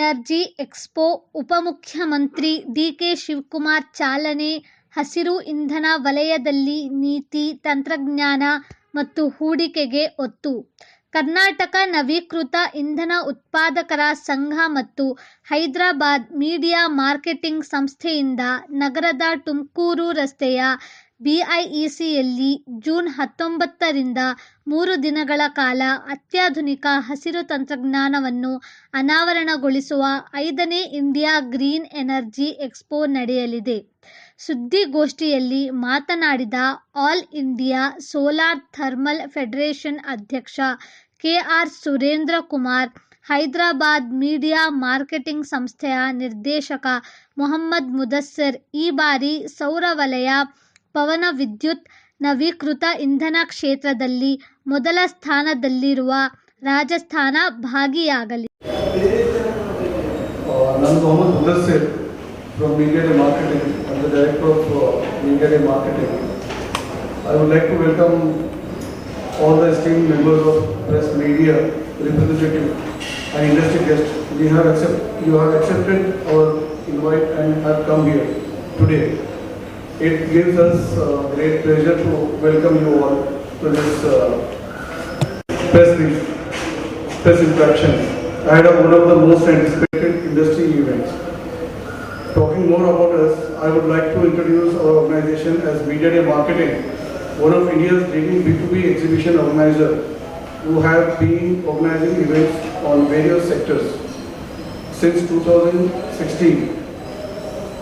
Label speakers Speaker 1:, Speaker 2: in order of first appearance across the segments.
Speaker 1: Energy expo ಉಪಮುಖ್ಯಮಂತ್ರಿ DK Shivakumar ಚಾಲನೆ ಹಸಿರು ಇಂಧನ ವಲಯದಲ್ಲಿ ನೀತಿ, ತಂತ್ರಜ್ಞಾನ ಮತ್ತು ಹೂಡಿಕೆಗೆ ಒತ್ತು. ಕರ್ನಾಟಕ ನವೀಕೃತ ಇಂಧನ ಉತ್ಪಾದಕರ ಸಂಘ ಮತ್ತು ಹೈದರಾಬಾದ್ ಮೀಡಿಯಾ ಮಾರ್ಕೆಟಿಂಗ್ ಸಂಸ್ಥೆಯಿಂದ ನಗರದ ತುಮಕೂರು ರಸ್ತೆಯ ಬಿಐಇಸಿಯಲ್ಲಿ ಜೂನ್ ಹತ್ತೊಂಬತ್ತ ರಿಂದ ಮೂರು ದಿನಗಳ ಕಾಲ ಅತ್ಯಾಧುನಿಕ ಹಸಿರು ತಂತ್ರಜ್ಞಾನವನ್ನು ಅನಾವರಣಗೊಳಿಸುವ ಐದನೇ ಇಂಡಿಯಾ ಗ್ರೀನ್ ಎನರ್ಜಿ ಎಕ್ಸ್ಪೋ ನಡೆಯಲಿದೆ. ಸುದ್ದಿಗೋಷ್ಠಿಯಲ್ಲಿ ಮಾತನಾಡಿದ all India solar thermal federation ಅಧ್ಯಕ್ಷ K. R. Surendrakumar, Hyderabad media marketing ಸಂಸ್ಥೆಯ ನಿರ್ದೇಶಕ ಮೊಹಮ್ಮದ್ ಮುದಸ್ಸರ್ ಈ ಬಾರಿ ಸೌರ ವಲಯ, ಪವನ ವಿದ್ಯುತ್, ನವೀಕೃತ ಇಂಧನ ಕ್ಷೇತ್ರದಲ್ಲಿ ಮೊದಲ ಸ್ಥಾನದಲ್ಲಿರುವ ರಾಜಸ್ಥಾನ ಭಾಗಿಯಾಗಲಿದೆ.
Speaker 2: uh. I would like to welcome all the esteemed members of press, media, representative and industry guests. We have accept, you have accepted our invite and have come here today. It gives us uh, great pleasure to welcome you all to this uh, press press interaction ahead of one of the most anticipated industry events. Talking more about us, I would like to introduce our organization as Media Day Marketing, one of India's leading B2B exhibition organizer who have been organizing events on various sectors since 2016.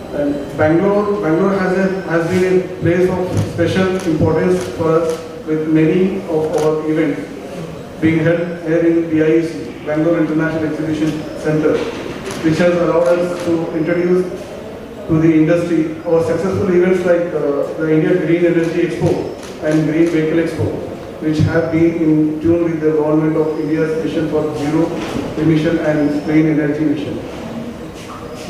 Speaker 2: And Bangalore, Bangalore has, place of special importance for us with many of our events being held here in BIEC, Bangalore International Exhibition Center, which has allowed us to introduce to the industry our successful events like uh, the India Green Energy Expo and Green Vehicle Expo, which have been in tune with the government of India's mission for zero emission and clean energy mission.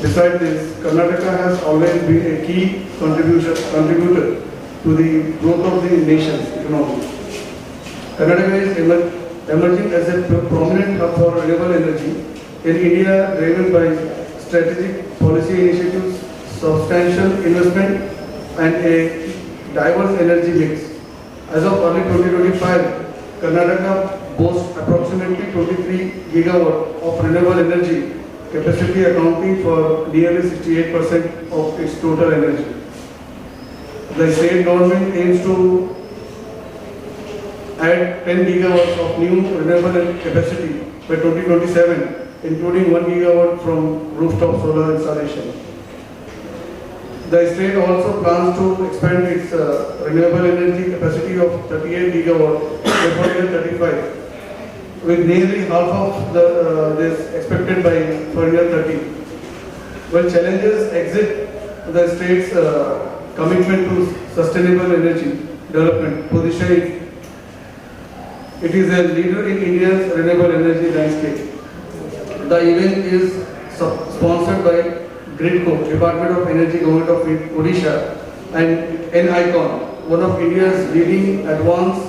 Speaker 2: Besides this, Karnataka has always been a key contributor, contributor to the growth of the nation's economy. Karnataka is emer- emerging as a prominent hub for renewable energy in India, driven by strategic policy initiatives, substantial investment, and a diverse energy mix. As of early 2025, Karnataka boasts approximately 23 gigawatt of renewable energy capacity accounting for nearly 68% of its total energy. The state government aims to add 10 gigawatts of new renewable capacity by 2027, including 1 gigawatt from rooftop solar installation. The state also plans to expand its uh, renewable energy capacity of 38 gigawatt by 2035, with nearly half of the, uh, this expected by 2030. When challenges exit the state's uh, commitment to sustainable energy development, position it is a leader in India's renewable energy landscape. The event is sponsored by GRIDCO, Department of Energy, Government of Odisha, and NICON, one of India's leading advanced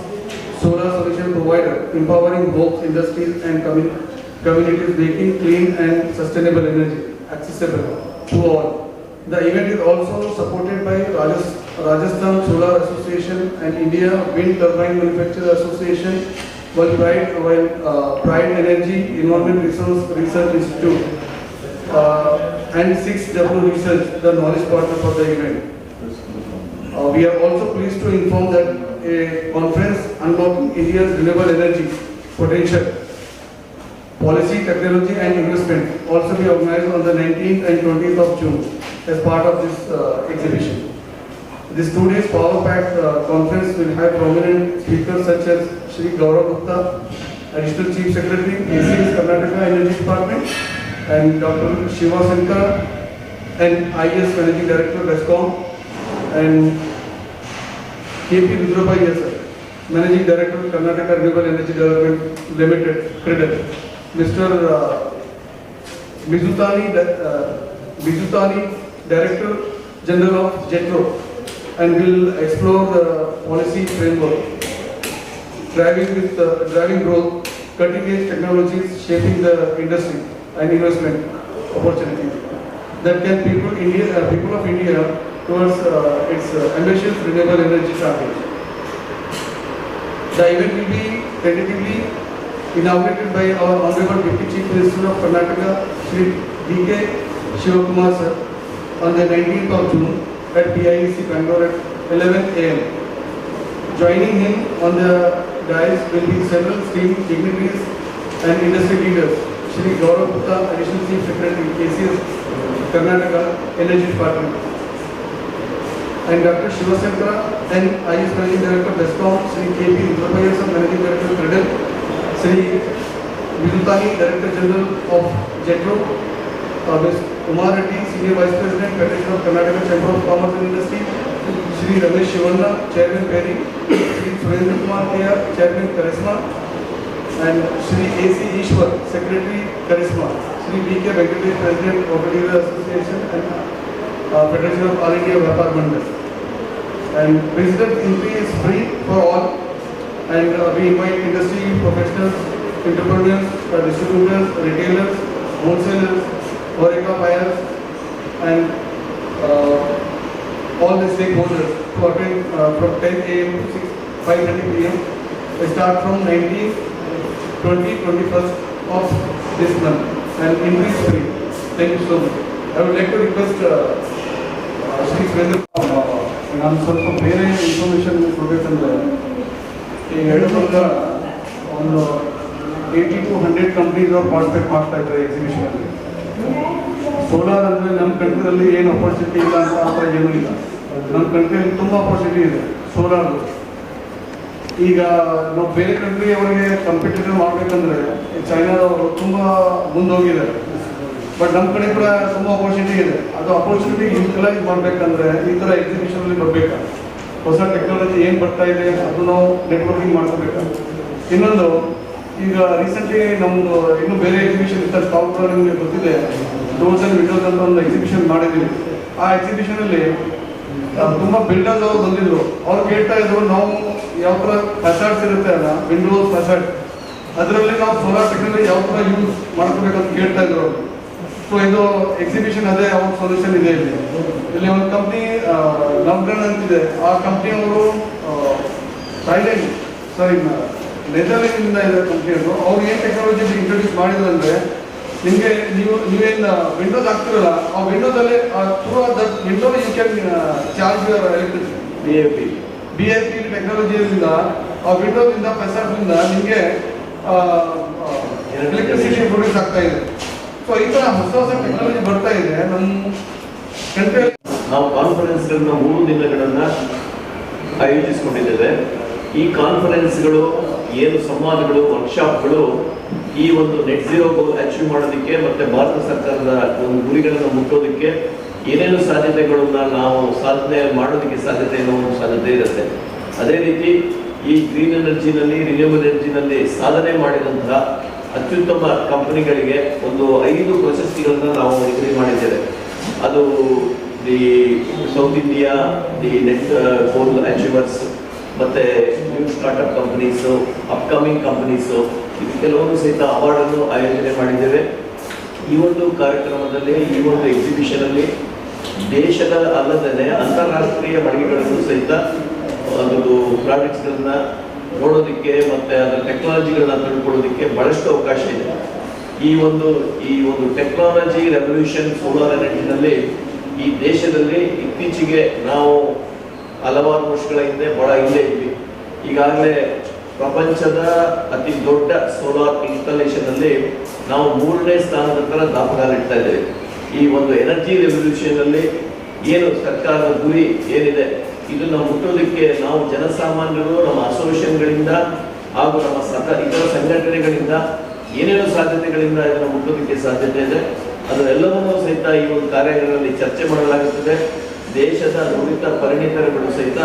Speaker 2: solar provider, empowering both industries and commu- communities, making clean and sustainable energy accessible to all. The event is also supported by Rajas- Rajasthan Solar Association and India Wind Turbine Manufacturer Association, while uh, Pride Energy Environment Resource Research Institute, uh, and 6W Research, the knowledge partner for the event. Uh, we are also pleased to inform that a conference unlocking India's renewable energy potential, policy, technology and investment also be organized on the 19th and 20th of June as part of this uh, exhibition. This two days power packed uh, conference will have prominent speakers such as Shri Gaurav Gupta, Additional Chief Secretary, ACS Karnataka Energy Department, and Dr. Shiva Shankar, and IS Managing Director, DESCOM, and KP Rudrapai है sir managing director Karnataka renewable energy development limited credit mister Bijutani Bijutani director general of JETRO and will explore the policy framework driving with driving growth continuous technology shaping the industry and investment opportunity that can people India people of India towards uh, its uh, ambitious renewable energy target. The event will be tentatively inaugurated by our Honorable Deputy Chief Minister of Karnataka, Shri D.K. Shivakumar sir, on the 19th of June at PIEC Bangalore at 11 a.m. Joining him on the dais will be several esteemed dignitaries and industry leaders. Shri Gaurav Gupta, Additional Chief Secretary, KCS Karnataka Energy Department. And Dr. Shiva Shivasankara and IS Managing Director Bescom, Shri K.P. Rudrabhaya sir, Managing Director Credit, Shri Vidutani, Director General of JETRO, uh, Ms. Umar Reddy, Senior Vice President, Federation of Karnataka Chamber of Commerce and Industry, Shri Ramesh Shivanna, Chairman Perry, Shri Surendra Kumar Kaya, Chairman Charisma, and Shri A.C. Ishwar, Secretary Charisma, Shri B.K. Venkatesh, President of the Association and uh, Federation of All India Vyapar Mandal. And visitor entry is free for all and uh, we invite industry professionals, entrepreneurs, uh, distributors, retailers, wholesalers, Horeca buyers and uh, all the stakeholders to attend uh, from 10 a.m. to 6, 5.30 p.m. We start from 19, 20, 21st of this month and entry is free. Thank you so much. I would like to request uh, uh, Shri Surendra ನಾನು ಸ್ವಲ್ಪ ಬೇರೆ information ಕೊಡಬೇಕಂದ್ರೆ ಈಗ ಹೇಳಿದಾಗ ಒಂದು eighty two hundred companies ಅವ್ರು participate ಮಾಡ್ತಾ ಇದ್ದಾರೆ solar ಅಂದರೆ ನಮ್ಮ ಕಂಟ್ರಿಯಲ್ಲಿ ಏನು ಅಪರ್ಚುನಿಟಿ ಇಲ್ಲ ಅಂತ ಆ ಥರ ಏನೂ ಇಲ್ಲ. ನಮ್ಮ ಕಂಟ್ರಿಯಲ್ಲಿ ತುಂಬ ಅಪರ್ಚುನಿಟಿ ಇದೆ ಸೋಲಾರ್ ಈಗ ನಾವು ಬೇರೆ ಕಂಟ್ರಿ ಅವರಿಗೆ ಕಂಪಿಟೇಟಿವ್ ಮಾಡಬೇಕಂದ್ರೆ ಚೈನಾದವರು ತುಂಬ ಮುಂದೋಗಿದ್ದಾರೆ. ಬಟ್ ನಮ್ಮ ಕಡೆ ಕೂಡ ತುಂಬ ಅಪರ್ಚುನಿಟಿ ಇದೆ. ಅದು ಅಪರ್ಚುನಿಟಿ ಯೂಟಿಲೈಸ್ ಮಾಡಬೇಕಂದ್ರೆ ಈ ಥರ ಎಕ್ಸಿಬಿಷನಲ್ಲಿ ಬರಬೇಕು? ಹೊಸ ಟೆಕ್ನಾಲಜಿ ಏನು ಬರ್ತಾ ಇದೆ ಅದು ನಾವು ನೆಟ್ವರ್ಕಿಂಗ್ ಮಾಡ್ಕೋಬೇಕು? ಇನ್ನೊಂದು, ಈಗ ರೀಸೆಂಟ್ಲಿ ನಮ್ಮದು ಇನ್ನೂ ಬೇರೆ ಎಕ್ಸಿಬಿಷನ್ ಇತ್ತ ಟಾಪ್ ನಿಮಗೆ ಗೊತ್ತಿದೆ ಡೋರ್ಸ್ ಆ್ಯಂಡ್ ವಿಂಡೋಸ್ ಅಂತ ಒಂದು ಎಕ್ಸಿಬಿಷನ್ ಮಾಡಿದ್ವಿ. ಆ ಎಕ್ಸಿಬಿಷನಲ್ಲಿ ತುಂಬ ಬಿಲ್ಡರ್ಸ್ ಅವರು ಬಂದಿದ್ರು. ಅವ್ರು ಕೇಳ್ತಾ ಇದ್ರು, ನಾವು ಯಾವ ಥರ ಫೆಸಾಡ್ಸ್ ಇರುತ್ತೆ ಅಲ್ಲ ವಿಂಡೋಸ್ ಫೆಸಾಡ್ ಅದರಲ್ಲಿ ನಾವು ಸೋಲಾರ್ ಟೆಕ್ನಾಲಜಿ ಯಾವ ಥರ ಯೂಸ್ ಮಾಡ್ಕೋಬೇಕಂತ ಕೇಳ್ತಾ ಇದ್ರು ಅವರು. ಸೊ ಇದು ಎಕ್ಸಿಬಿಷನ್ ಅದೇ ಅವ್ರ ಸೊಲ್ಯೂಷನ್ ಇದೆ ಇಲ್ಲಿ. ಇಲ್ಲಿ ಒಂದು ಕಂಪ್ನಿ ಲಂಬ್ರನ್ ಅಂತಿದೆ. ಆ ಕಂಪ್ನಿಯವರು ಥೈಲ್ಯಾಂಡ್ ಸಾರಿ ನೆದರ್ಲೆಂಡ್ನಿಂದ ಇದೆ ಕಂಪ್ನಿಯವರು ಅವ್ರು ಏನು ಟೆಕ್ನಾಲಜಿ ಇಂಟ್ರೊಡ್ಯೂಸ್ ಮಾಡಿದ್ರು ಅಂದರೆ ನಿಮಗೆ ನೀವು ನೀವೇನು ವಿಂಡೋಸ್ ಹಾಕ್ತಿರಲ್ಲ ಆ ವಿಂಡೋದಲ್ಲಿ ಆ through that window you can charge your electricity
Speaker 3: B A P
Speaker 2: B S P ಟೆಕ್ನಾಲಜಿಯಿಂದ ಆ ವಿಂಡೋದಿಂದ ಫೆಸಾಟ್ನಿಂದ ನಿಮಗೆ ಎಲೆಕ್ಟ್ರಿಸಿಟಿ ಪ್ರೊಡ್ಯೂಸ್ ಆಗ್ತಾ ಇದೆ. ಸೊ ಈ ಟೆಕ್ನಾಲಜಿ ಬರ್ತಾ ಇದೆ. ನಮ್ಮ
Speaker 3: ನಾವು ಕಾನ್ಫರೆನ್ಸ್ಗಳನ್ನ ಮೂರು ದಿನಗಳನ್ನ ಆಯೋಜಿಸಿಕೊಂಡಿದ್ದೇವೆ. ಈ ಕಾನ್ಫರೆನ್ಸ್ಗಳು ಏನು ಸಂವಾದಗಳು ವರ್ಕ್ಶಾಪ್ಗಳು ಈ ಒಂದು ನೆಟ್ ಝೀರೋ ಅಚೀವ್ ಮಾಡೋದಕ್ಕೆ ಮತ್ತೆ ಭಾರತ ಸರ್ಕಾರದ ಒಂದು ಗುರಿಗಳನ್ನು ಮುಟ್ಟೋದಕ್ಕೆ ಏನೇನು ಸಾಧ್ಯತೆಗಳನ್ನ ನಾವು ಸಾಧನೆ ಮಾಡೋದಕ್ಕೆ ಸಾಧ್ಯತೆ ಅನ್ನೋ ಒಂದು ಸಾಧ್ಯತೆ ಇರುತ್ತೆ. ಅದೇ ರೀತಿ ಈ ಗ್ರೀನ್ ಎನರ್ಜಿನಲ್ಲಿ ರಿನ್ಯೂಬಲ್ ಎನರ್ಜಿನಲ್ಲಿ ಸಾಧನೆ ಮಾಡಿದಂತಹ ಅತ್ಯುತ್ತಮ ಕಂಪನಿಗಳಿಗೆ ಒಂದು ಐದು ಪ್ರಶಸ್ತಿಗಳನ್ನ ನಾವು ಡಿಗ್ರಿ ಮಾಡಿದ್ದೇವೆ. ಅದು the South India, the net goal achievers ಮತ್ತೆ new startup companies, upcoming companies, ಇದು ಕೆಲವೊಂದು ಸಹಿತ ಅವಾರ್ಡನ್ನು ಆಯೋಜನೆ ಮಾಡಿದ್ದೇವೆ. ಈ ಒಂದು ಕಾರ್ಯಕ್ರಮದಲ್ಲಿ, ಈ ಒಂದು ಎಕ್ಸಿಬಿಷನ್ ಅಲ್ಲಿ ದೇಶದ ಅಲ್ಲದೆ ಅಂತಾರಾಷ್ಟ್ರೀಯ ಮಳಿಗೆಗಳನ್ನು ಸಹಿತ ಒಂದು ಪ್ರಾಡಕ್ಟ್ಸ್ಗಳನ್ನ ನೋಡೋದಕ್ಕೆ ಮತ್ತೆ ಅದರ ಟೆಕ್ನಾಲಜಿಗಳನ್ನ ತಿಳ್ಕೊಳ್ಳೋದಕ್ಕೆ ಬಹಳಷ್ಟು ಅವಕಾಶ ಇದೆ. ಈ ಒಂದು ಈ ಒಂದು ಟೆಕ್ನಾಲಜಿ ರೆವಲ್ಯೂಷನ್ ಸೋಲಾರ್ ಎನರ್ಜಿನಲ್ಲಿ ಈ ದೇಶದಲ್ಲಿ ಇತ್ತೀಚೆಗೆ ನಾವು ಹಲವಾರು ವರ್ಷಗಳ ಹಿಂದೆ ಬಹಳ ಹಿಂದೆ ಇದ್ವಿ. ಈಗಾಗಲೇ ಪ್ರಪಂಚದ ಅತಿ ದೊಡ್ಡ ಸೋಲಾರ್ ಇನ್ಸ್ಟಾಲೇಷನ್ ಅಲ್ಲಿ ನಾವು ಮೂರನೇ ಸ್ಥಾನದ ಹತ್ರ ದಾಪುಗಾಲಿಡ್ತಾ ಇದ್ದೇವೆ. ಈ ಒಂದು ಎನರ್ಜಿ ರೆವಲ್ಯೂಷನ್ ಅಲ್ಲಿ ಏನು ಸರ್ಕಾರದ ಗುರಿ ಏನಿದೆ, ಇದನ್ನ ಮುಟ್ಟೋದಕ್ಕೆ ನಾವು ಜನಸಾಮಾನ್ಯರು, ನಮ್ಮ ಅಸೋಸಿಯೇಷನ್ಗಳಿಂದ ಹಾಗೂ ನಮ್ಮ ಸತ ಇತರ ಸಂಘಟನೆಗಳಿಂದ ಏನೇನು ಸಾಧ್ಯತೆಗಳಿಂದ ಇದನ್ನು ಮುಟ್ಟೋದಕ್ಕೆ ಸಾಧ್ಯತೆ ಇದೆ. ಅದನ್ನೆಲ್ಲವನ್ನೂ ಸಹಿತ ಈ ಒಂದು ಕಾರ್ಯಗಳಲ್ಲಿ ಚರ್ಚೆ ಮಾಡಲಾಗುತ್ತದೆ. ದೇಶದ ನುರಿತ ಪರಿಣಿತರುಗಳು ಸಹಿತ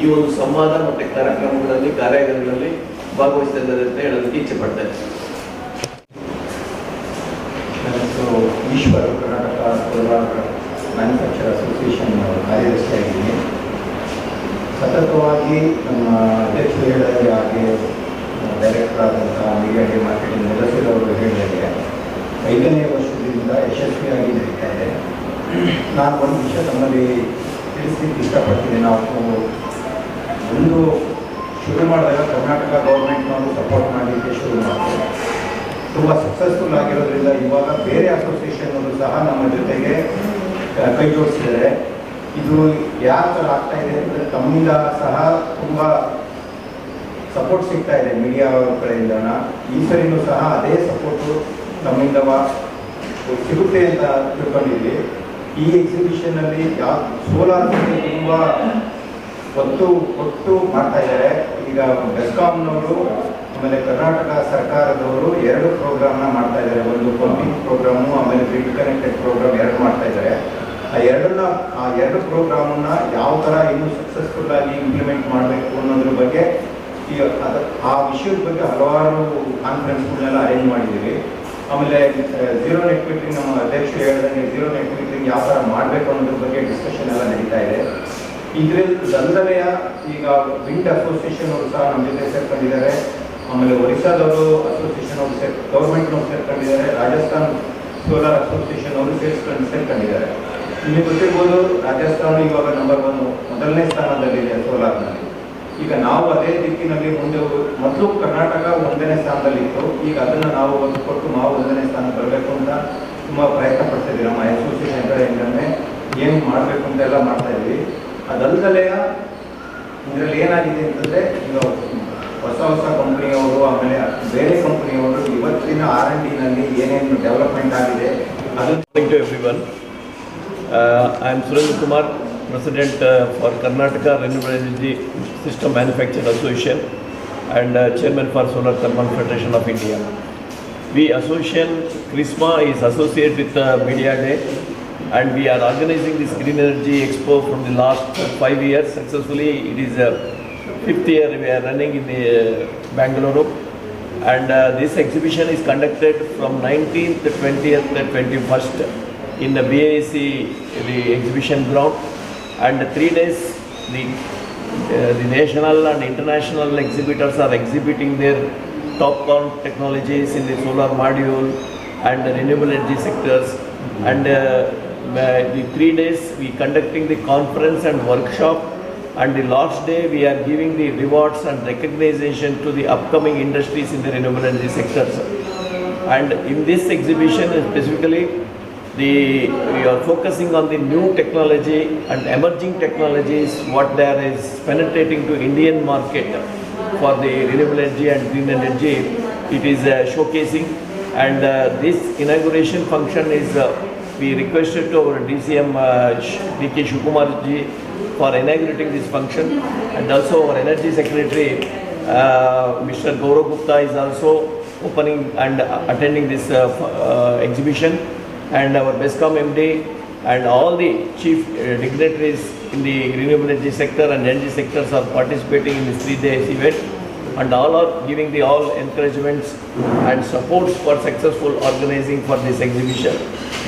Speaker 3: ಈ ಒಂದು ಸಂವಾದ ಮತ್ತು ಕಾರ್ಯಕ್ರಮಗಳಲ್ಲಿ, ಕಾರ್ಯಾಗಾರಗಳಲ್ಲಿ ಭಾಗವಹಿಸ್ತಿದ್ದಾರೆ ಅಂತ ಹೇಳೋದಕ್ಕೆ ಇಚ್ಛೆ ಪಡ್ತೇನೆ.
Speaker 4: ಈಶ್ವರ, ಕರ್ನಾಟಕ ಮ್ಯಾನುಫ್ಯಾಕ್ಚರ್ ಅಸೋಸಿಯೇಷನ್ ಕಾರ್ಯದರ್ಶಿಯಾಗಿದ್ದೀನಿ ಸತತವಾಗಿ ನಮ್ಮ ಅಧ್ಯಕ್ಷರು ಹೇಳಿದ್ರೆ ಹಾಗೆ ಡೈರೆಕ್ಟರ್ ಆದಂಥ ಮೀಡಿಯಾ ಡಿ ಮಾರ್ಕೆಟಿಂಗ್ ಅವರು ಹೇಳಿದಂಗೆ
Speaker 2: ಐದನೇ ವರ್ಷದಿಂದ ಯಶಸ್ವಿಯಾಗಿ ನಡೀತಾ ಇದೆ ನಾನು ಒಂದು ವಿಷಯ ತಮ್ಮಲ್ಲಿ ತಿಳಿಸ್ಲಿಕ್ಕೆ ಇಷ್ಟಪಡ್ತೀನಿ. ನಾವು ಒಂದು ಶುರು ಮಾಡಿದಾಗ ಕರ್ನಾಟಕ ಗೌರ್ಮೆಂಟ್ನವರು ಸಪೋರ್ಟ್ ಮಾಡಲಿಕ್ಕೆ ಶುರು ಮಾಡ್ತೀವಿ ತುಂಬ ಸಕ್ಸಸ್ಫುಲ್ ಆಗಿರೋದ್ರಿಂದ ಇವಾಗ ಬೇರೆ ಅಸೋಸಿಯೇಷನ್ನವರು ಸಹ ನಮ್ಮ ಜೊತೆಗೆ ಕೈ ಜೋಡಿಸಿದ್ದಾರೆ ಇದು ಯಾವ ಥರ ಆಗ್ತಾ ಇದೆ ಅಂದರೆ ತಮ್ಮಿಂದ ಸಹ ತುಂಬ ಸಪೋರ್ಟ್ ಸಿಗ್ತಾ ಇದೆ ಮೀಡಿಯಾ ಕಡೆಯಿಂದ ಈ ಸರಿನೂ ಸಹ ಅದೇ ಸಪೋರ್ಟು ತಮ್ಮಿಂದ ಸಿಗುತ್ತೆ ಅಂತ ತಿಳ್ಕೊಂಡಿದ್ವಿ ಈ ಎಕ್ಸಿಬಿಷನಲ್ಲಿ ಯಾವ ಸೋಲಾರ್ ತುಂಬ ಒತ್ತು ಒಟ್ಟು ಮಾಡ್ತಾ ಇದ್ದಾರೆ. ಈಗ ಬೆಸ್ಕಾಮ್ನವರು ಆಮೇಲೆ ಕರ್ನಾಟಕ ಸರ್ಕಾರದವರು ಎರಡು ಪ್ರೋಗ್ರಾಮ್ನ ಮಾಡ್ತಾ ಇದ್ದಾರೆ. ಒಂದು ಪಂಪಿಂಗ್ ಪ್ರೋಗ್ರಾಮು ಆಮೇಲೆ ಗ್ರಿಡ್ ಕನೆಕ್ಟೆಡ್ ಪ್ರೋಗ್ರಾಮ್ ಎರಡು ಮಾಡ್ತಾ ಇದ್ದಾರೆ. ಆ ಎರಡನ್ನ, ಆ ಎರಡು ಪ್ರೋಗ್ರಾಮನ್ನ ಯಾವ ಥರ ಇನ್ನೂ ಸಕ್ಸಸ್ಫುಲ್ ಆಗಿ ಇಂಪ್ಲಿಮೆಂಟ್ ಮಾಡಬೇಕು ಅನ್ನೋದ್ರ ಬಗ್ಗೆ ಈ ಅದ, ಆ ವಿಷಯದ ಬಗ್ಗೆ ಹಲವಾರು ಕಾನ್ಫರೆನ್ಸ್ಗಳನ್ನೆಲ್ಲ ಅರೇಂಜ್ ಮಾಡಿದ್ದೀವಿ ಆಮೇಲೆ ಝೀರೋ ಮೀಟಿಂಗ್ ನಮ್ಮ ಅಧ್ಯಕ್ಷರು ಹೇಳಿದಂಗೆ ಝೀರೋ ಮೀಟಿಂಗ್ ಯಾವ ಥರ ಮಾಡಬೇಕು ಅನ್ನೋದ್ರ ಬಗ್ಗೆ ಡಿಸ್ಕಷನ್ ಎಲ್ಲ ನಡೀತಾ ಇದೆ. ಇದ್ರಲ್ಲಿ ಅಲ್ಲದೆಯ ಈಗ ವಿಂಡ್ ಅಸೋಸಿಯೇಷನ್ ಅವರು ಸಹ ನಮ್ಮ ಜೊತೆ ಸೇರ್ಕೊಂಡಿದ್ದಾರೆ. ಆಮೇಲೆ ಒರಿಸ್ಸಾದವರು ಅಸೋಸಿಯೇಷನ್ ಅವರು ಸೇರ್ ಗೌರ್ಮೆಂಟ್ನವ್ರು ಸೇರ್ಕೊಂಡಿದ್ದಾರೆ. ರಾಜಸ್ಥಾನ್ ಸೋಲಾರ್ ಅಸೋಸಿಯೇಷನ್ ಅವರು ಸೇರ್ಸ್ಕೊಂಡು, ಸೇರ್ಕೊಂಡಿದ್ದಾರೆ. ನಿಮಗೆ ಗೊತ್ತಿರ್ಬೋದು ರಾಜಸ್ಥಾನ ಇವಾಗ ನಂಬರ್ ಒನ್ ಮೊದಲನೇ ಸ್ಥಾನದಲ್ಲಿದೆ ಸೋಲಾರ್ನಲ್ಲಿ. ಈಗ ನಾವು ಅದೇ ದಿಕ್ಕಿನಲ್ಲಿ ಮುಂದೆ ಮೊದಲು ಕರ್ನಾಟಕ ಒಂದನೇ ಸ್ಥಾನದಲ್ಲಿತ್ತು. ಈಗ ಅದನ್ನು ನಾವು ಒಂದು ಕೊಟ್ಟು ನಾವು ಒಂದನೇ ಸ್ಥಾನ ಬರಬೇಕು ಅಂತ ತುಂಬ ಪ್ರಯತ್ನ ಪಡ್ತಿದ್ವಿ ನಮ್ಮ ಅಸೋಸಿಯೇಷನ್ ಕಡೆಯಿಂದನೇ ಏನು ಮಾಡಬೇಕು ಅಂತ ಎಲ್ಲ ಮಾಡ್ತಾ ಇದ್ವಿ ಅದಲ್ಲದೆ ಇದರಲ್ಲಿ ಏನಾಗಿದೆ ಅಂತಂದರೆ ಈಗ ಹೊಸ ಹೊಸ ಕಂಪ್ನಿಯವರು ಆಮೇಲೆ ಬೇರೆ ಕಂಪ್ನಿಯವರು ಇವತ್ತಿನ ಆರ್ ಎನ್ ಡಿನಲ್ಲಿ ಏನೇನು ಡೆವಲಪ್ಮೆಂಟ್ ಆಗಿದೆ ಅದು
Speaker 3: to everyone. Uh, I am Surendra Kumar, President uh, for Karnataka Renewable Energy System Manufacturer Association and uh, Chairman for Solar Thermal Federation of India. We association CRISMA is associated with uh, Media Day and we are organizing this Green Energy Expo from the last five years successfully. It is uh, fifth year we are running in the uh, Bangalore and uh, this exhibition is conducted from 19th to 20th and 21st in the BAC the exhibition ground. And three days the uh, the national and international exhibitors are exhibiting their top count technologies in the solar module and the renewable energy sectors. And uh, the three days we conducting the conference and workshop. And the last day we are giving the rewards and recognition to the upcoming industries in the renewable energy sectors. And in this exhibition specifically, the, we are focusing on the new technology and emerging technologies, what there is penetrating to Indian market for the renewable energy and green energy. It is uh, showcasing and uh, this inauguration function is, uh, we requested to our DCM uh, DK Shukumar ji for inaugurating this function and also our energy secretary uh, Mr. Gaurav Gupta is also opening and attending this uh, uh, exhibition and our BESCOM MD and all the chief uh, dignitaries in the renewable energy sector and energy sectors are participating in this three days event. And all are giving the all encouragements and supports for successful organizing for this exhibition.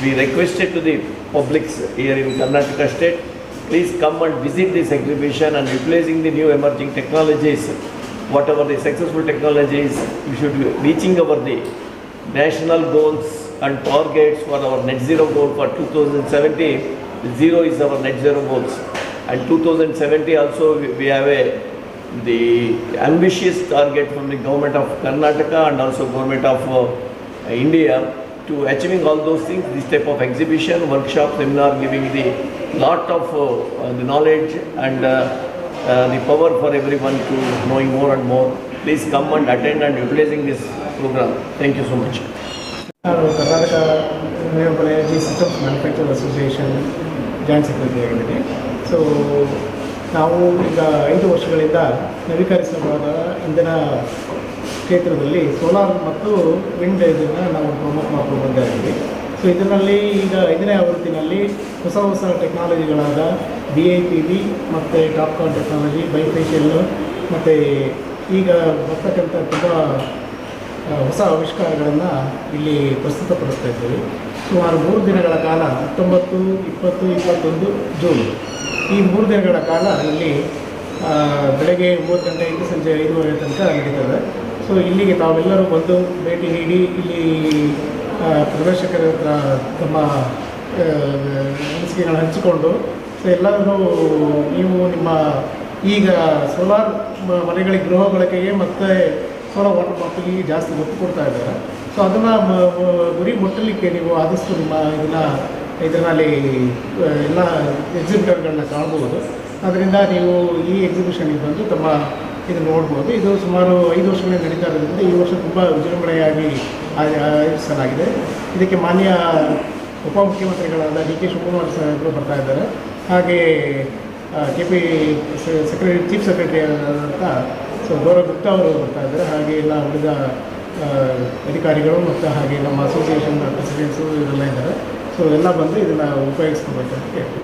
Speaker 3: We requested to the publics here in Karnataka state, please come and visit this exhibition and utilizing the new emerging technologies, whatever the successful technologies, we should be reaching our the national goals and targets for our net zero goal for 2070. Zero is our net zero goals. And 2070 also we- have a the ambitious target from the government of Karnataka and also government of uh, India to achieving all those things, this type of exhibition, workshop, seminar, giving the lot of uh, the knowledge and uh, uh, the power for everyone to knowing more and more. Please come and attend and utilizing this program. Thank you so much.
Speaker 5: ನಾನು Karnataka renewable energy systems manufacture association joint secretary ಆಗಿದ್ದೀನಿ. So ನಾವು ಈಗ ಐದು ವರ್ಷಗಳಿಂದ ನವೀಕರಿಸಬಹುದಾದ ಇಂಧನ ಕ್ಷೇತ್ರದಲ್ಲಿ solar ಮತ್ತು ವಿಂಡ್ ಇದನ್ನು ನಾವು ಪ್ರಮೋಟ್ ಮಾಡ್ಕೊಂಡು ಬಂದೇ ಇದ್ದೀವಿ. ಸೊ ಇದರಲ್ಲಿ ಈಗ ಐದನೇ ಆವೃತ್ತಿನಲ್ಲಿ ಹೊಸ ಹೊಸ ಟೆಕ್ನಾಲಜಿಗಳಾದ ಬಿ ಐ ಪಿ ವಿ ಮತ್ತು ಟಾಪ್ಕಾನ್ ಟೆಕ್ನಾಲಜಿ ಬೈಫೇಶಿಯಲ್ಲು ಮತ್ತು ಈಗ ಬರ್ತಕ್ಕಂಥ ತುಂಬ ಹೊಸ ಆವಿಷ್ಕಾರಗಳನ್ನು ಇಲ್ಲಿ ಪ್ರಸ್ತುತಪಡಿಸ್ತಾ ಇದ್ದೀವಿ. ಸುಮಾರು ಮೂರು ದಿನಗಳ ಕಾಲ, ಹತ್ತೊಂಬತ್ತು, ಇಪ್ಪತ್ತು, ಇಪ್ಪತ್ತೊಂದು ಜೂನ್. ಈ ಮೂರು ದಿನಗಳ ಕಾಲ ಇಲ್ಲಿ ಬೆಳಗ್ಗೆ ಮೂವತ್ತು ಗಂಟೆಯಿಂದ ಸಂಜೆ ಐದೂವರೆ ತನಕ ನಡೀತದೆ. ಸೊ ಇಲ್ಲಿಗೆ ತಾವೆಲ್ಲರೂ ಬಂದು ಭೇಟಿ ನೀಡಿ, ಇಲ್ಲಿ ಪ್ರದರ್ಶಕರ ಹತ್ರ ತಮ್ಮ ಅನಿಸಿಕೆಗಳನ್ನ ಹಂಚಿಕೊಂಡು ಸೊ ಎಲ್ಲರೂ ನೀವು ನಿಮ್ಮ ಈಗ ಸೋಲಾರ್ ಮನೆಗಳಿಗೆ ಗೃಹ ಬಳಕೆಗೆ ಮತ್ತು ಸೋಲಾರ್ ವಾಟರ್ ಬಾಟಲಿಗೆ ಜಾಸ್ತಿ ಒತ್ತು ಕೊಡ್ತಾ ಇದ್ದಾರೆ. ಸೊ ಅದನ್ನು ಗುರಿ ಮುಟ್ಟಲಿಕ್ಕೆ ನೀವು ಆದಷ್ಟು ನಿಮ್ಮ ಇದನ್ನು, ಇದರಲ್ಲಿ ಎಲ್ಲ ಎಕ್ಸಿಬಿಟರ್ಗಳನ್ನ ಕಾಣ್ಬೋದು ಅದರಿಂದ ನೀವು ಈ ಎಕ್ಸಿಬಿಷನಿಗೆ ಬಂದು ತಮ್ಮ ಇದು ನೋಡ್ಬೋದು. ಇದು ಸುಮಾರು ಐದು ವರ್ಷಗಳಿಂದ ನಡೀತಾ ಇರೋದ್ರಿಂದ ಈ ವರ್ಷ ತುಂಬ ವಿಜೃಂಭಣೆಯಾಗಿ ಆಯ- ಆಯೋಜಿಸಲಾಗಿದೆ. ಇದಕ್ಕೆ ಮಾನ್ಯ ಉಪಮುಖ್ಯಮಂತ್ರಿಗಳಾದ ಡಿ ಕೆ ಶಿವಕುಮಾರ್ ಸಾಹೇಬರು ಬರ್ತಾ ಇದ್ದಾರೆ. ಹಾಗೆ K P secretary chief secretary ಆದಂಥ ಸೊ ಗೌರವ್ ಗುಪ್ತಾ ಅವರು ಬರ್ತಾ ಇದ್ದಾರೆ. ಹಾಗೆ ಎಲ್ಲ ಉಳಿದ ಅಧಿಕಾರಿಗಳು ಮತ್ತು ಹಾಗೆ ನಮ್ಮ ಅಸೋಸಿಯೇಷನ್ ಪ್ರೆಸಿಡೆಂಟ್ಸು ಇವರೆಲ್ಲ ಇದ್ದಾರೆ. ಸೊ ಎಲ್ಲ ಬಂದು ಇದನ್ನು ಉಪಯೋಗಿಸ್ಕೋಬೇಕಂತ ಕೇಳ್ತೀವಿ